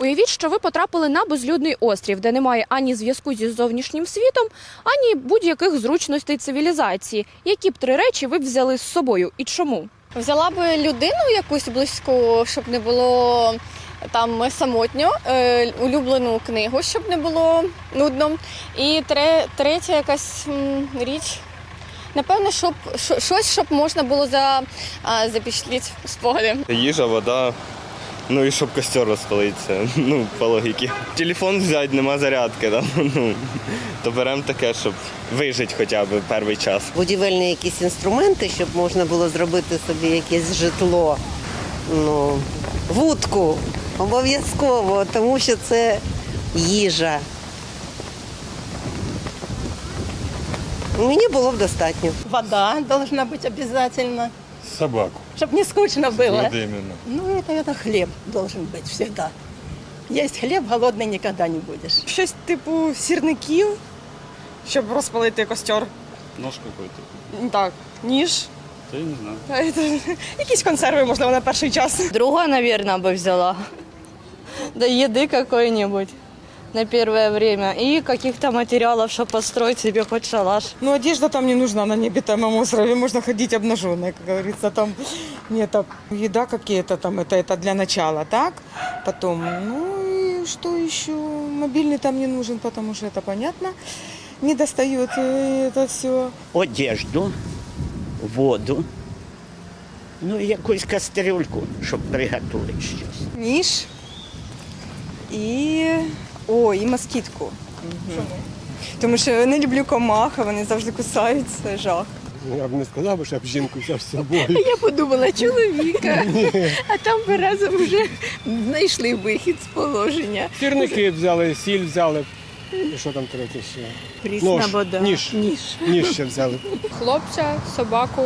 Уявіть, що ви потрапили на безлюдний острів, де немає ані зв'язку зі зовнішнім світом, ані будь-яких зручностей цивілізації. Які б три речі ви б взяли з собою і чому? Взяла би людину якусь близьку, щоб не було там самотньо, е, улюблену книгу, щоб не було нудно. І тре, третя якась м, річ. Напевно, щоб що- щось, щоб можна було за, а, запечатліти спогади. Їжа, вода. Ну і щоб костер розпалиться, ну, по логіки. Телефон взяти, нема зарядки, да? ну, то беремо таке, щоб вижити хоча б перший час. будівельні якісь інструменти, щоб можна було зробити собі якесь житло. Ну, вудку обов'язково, тому що це їжа. Мені було б достатньо. Вода должна быть обязательно, Собаку. чтобы не скучно было. Вот именно. Ну, это, это хлеб должен быть всегда. Есть хлеб, голодный никогда не будешь. Щось типу сірників, щоб розпалити костер. Нож какой-то. Так, ніж. Да я не знаю. Та це- Якісь консерви, можливо, на перший час. Друга, наверное, бы взяла. Да еды какой-нибудь на первое время. И каких-то материалов, чтобы построить себе хоть шалаш. Ну, одежда там не нужна на необитаемом острове, можно ходить обнаженной, как говорится, там нет, а еда какие-то там, это, это для начала, так? Потом, ну и что еще? Мобильный там не нужен, потому что это понятно, не достает э, это все. одежду, воду, ну і якусь кастрюльку, щоб приготувати щось. Ніж і. О, і москітку. Тому що я не люблю комах, вони завжди кусають, це жах. Я б не сказав, би, щоб жінку взяв з собою. Я подумала чоловіка, а там би разом вже знайшли вихід з положення. Сірники взяли, сіль взяли. І що там третє ще? Прісна Нож, вода. ніж. Ніж. Ніж ще взяли. Хлопця, собаку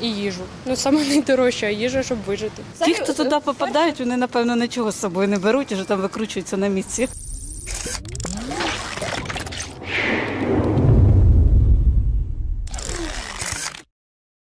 і їжу. Ну саме найдорожча їжа, щоб вижити. Ті, хто туди попадають, вони, напевно, нічого з собою не беруть і вже там викручуються на місці.